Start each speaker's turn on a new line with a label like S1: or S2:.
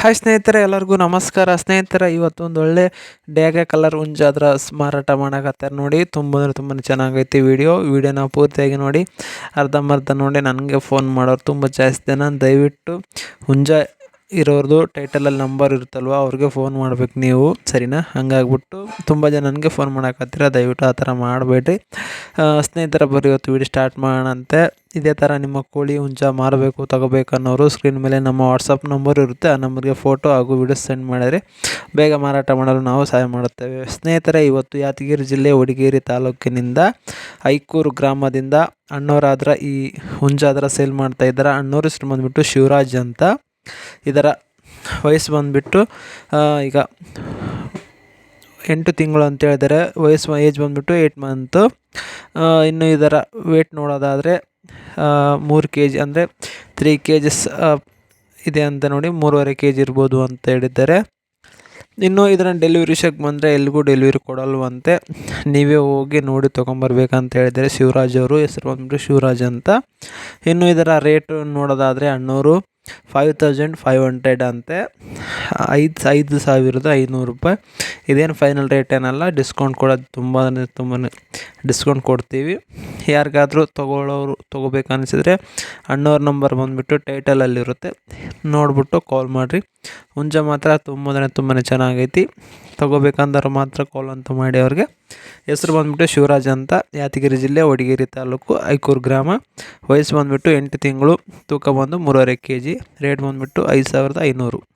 S1: Hi ಸ್ನೇಹಿತರೆ, ಎಲ್ಲರಿಗೂ ನಮಸ್ಕಾರ. ಸ್ನೇಹಿತರೆ ಇವತ್ತೊಂದು ಒಳ್ಳೆ ಡ್ಯಾಗ ಕಲರ್ ಹುಂಜಾದ್ರ ಮಾರಾಟ ಮಾಡೋಕತ್ತಾರೆ ನೋಡಿ. ತುಂಬ ಅಂದರೆ ತುಂಬಾ ಚೆನ್ನಾಗೈತಿ ವಿಡಿಯೋ. ವಿಡಿಯೋನ ಪೂರ್ತಿಯಾಗಿ ನೋಡಿ. ಅರ್ಧಂಬರ್ಧ ನೋಡಿ, ನನಗೆ ಫೋನ್ ಮಾಡೋರು ತುಂಬ ಜಾಸ್ತಿ ಜನ. ದಯವಿಟ್ಟು ಹುಂಜ ಇರೋರ್ದು ಟೈಟಲಲ್ಲಿ ನಂಬರ್ ಇರುತ್ತಲ್ವ, ಅವ್ರಿಗೆ ಫೋನ್ ಮಾಡ್ಬೇಕು ನೀವು. ಸರಿನಾ? ಹಂಗಾಗ್ಬಿಟ್ಟು ತುಂಬ ಜನ ನನಗೆ ಫೋನ್ ಮಾಡಕತ್ತೀರ? ದಯವಿಟ್ಟು ಆ ಥರ ಮಾಡಬೇಡ್ರಿ. ಸ್ನೇಹಿತರ ಬರೀ ಇವತ್ತು ವೀಡಿಯೋ ಸ್ಟಾರ್ಟ್ ಮಾಡೋಣಂತೆ. ಇದೇ ಥರ ನಿಮ್ಮ ಕೋಳಿ ಹುಂಚ ಮಾರಬೇಕು, ತಗೋಬೇಕು ಅನ್ನೋರು ಸ್ಕ್ರೀನ್ ಮೇಲೆ ನಮ್ಮ ವಾಟ್ಸಪ್ ನಂಬರ್ ಇರುತ್ತೆ. ಆ ನಂಬರ್ಗೆ ಫೋಟೋ ಹಾಗೂ ವೀಡಿಯೋ ಸೆಂಡ್ ಮಾಡಿದರೆ ಬೇಗ ಮಾರಾಟ ಮಾಡಲು ನಾವು ಸಹಾಯ ಮಾಡುತ್ತೇವೆ. ಸ್ನೇಹಿತರೆ, ಇವತ್ತು ಯಾದಗಿರಿ ಜಿಲ್ಲೆ ಒಡಿಗೇರಿ ತಾಲೂಕಿನಿಂದ ಐಕೂರು ಗ್ರಾಮದಿಂದ ಅಣ್ಣವರಾದ್ರ ಈ ಹುಂಜಾದ್ರ ಸೇಲ್ ಮಾಡ್ತಾ ಇದ್ದಾರೆ. ಅಣ್ಣವ್ರ ಹೆಸರು ಬಂದ್ಬಿಟ್ಟು ಶಿವರಾಜ್ ಅಂತ. ಇದರ ವಯಸ್ಸು ಬಂದುಬಿಟ್ಟು ಈಗ ಎಂಟು ತಿಂಗಳು ಅಂತ ಹೇಳಿದರೆ ವಯಸ್ಸು ಏಜ್ ಬಂದುಬಿಟ್ಟು ಏಯ್ಟ್ ಮಂತು. ಇನ್ನು ಇದರ ವೇಟ್ ನೋಡೋದಾದರೆ ಮೂರು ಕೆ ಜಿ ಅಂದರೆ ತ್ರೀ ಕೆ ಜಿಸ್ ಇದೆ ಅಂತ ನೋಡಿ ಮೂರುವರೆ ಕೆ ಜಿ ಇರ್ಬೋದು ಅಂತ ಹೇಳಿದ್ದಾರೆ. ಇನ್ನು ಇದರ ಡೆಲಿವರಿ ವಿಷಯಕ್ಕೆ ಬಂದರೆ ಎಲ್ಲಿಗೂ ಡೆಲಿವರಿ ಕೊಡಲ್ವಂತೆ. ನೀವೇ ಹೋಗಿ ನೋಡಿ ತೊಗೊಂಬರ್ಬೇಕಂತ ಹೇಳಿದರೆ ಶಿವರಾಜ್ ಅವರು. ಹೆಸರು ಬಂದ್ಬಿಟ್ಟು ಶಿವರಾಜ್ ಅಂತ. ಇನ್ನು ಇದರ ರೇಟ್ ನೋಡೋದಾದರೆ ಅಣ್ಣೂರು ಫೈವ್ ತೌಸಂಡ್ ಫೈವ್ ಹಂಡ್ರೆಡ್ ಅಂತೆ. ಐದು ಐದು ಸಾವಿರದ ಐನೂರು ರೂಪಾಯಿ. ಇದೇನು ಫೈನಲ್ ರೇಟ್ ಏನಲ್ಲ ಡಿಸ್ಕೌಂಟ್ ಕೊಡೋದು ತುಂಬಾ ತುಂಬಾ ಡಿಸ್ಕೌಂಟ್ ಕೊಡ್ತೀವಿ. ಯಾರಿಗಾದ್ರೂ ತೊಗೊಳ್ಳೋರು, ತೊಗೋಬೇಕು ಅನಿಸಿದರೆ ಅಣ್ಣವ್ರ ನಂಬರ್ ಬಂದುಬಿಟ್ಟು ಟೈಟಲಲ್ಲಿರುತ್ತೆ ನೋಡಿಬಿಟ್ಟು ಕಾಲ್ ಮಾಡಿರಿ. ಹುಂಜ ಮಾತ್ರ ತುಂಬನೇ ತುಂಬನೇ ತುಂಬಾ ಚೆನ್ನಾಗೈತಿ. ತೊಗೋಬೇಕಂದ್ರೆ ಮಾತ್ರ ಕಾಲ್ ಅಂತ ಮಾಡಿ ಅವ್ರಿಗೆ. ಹೆಸರು ಬಂದುಬಿಟ್ಟು ಶಿವರಾಜ್ ಅಂತ, ಯಾದಗಿರಿ ಜಿಲ್ಲೆ ವಡಗೇರಿ ತಾಲೂಕು ಐಕೂರು ಗ್ರಾಮ. ವಯಸ್ಸು ಬಂದುಬಿಟ್ಟು ಎಂಟು ತಿಂಗಳು, ತೂಕ ಬಂದು ಮೂರುವರೆ ಕೆ ಜಿ ರೇಟ್ ಬಂದುಬಿಟ್ಟು ಐದು ಸಾವಿರದ ಐನೂರು.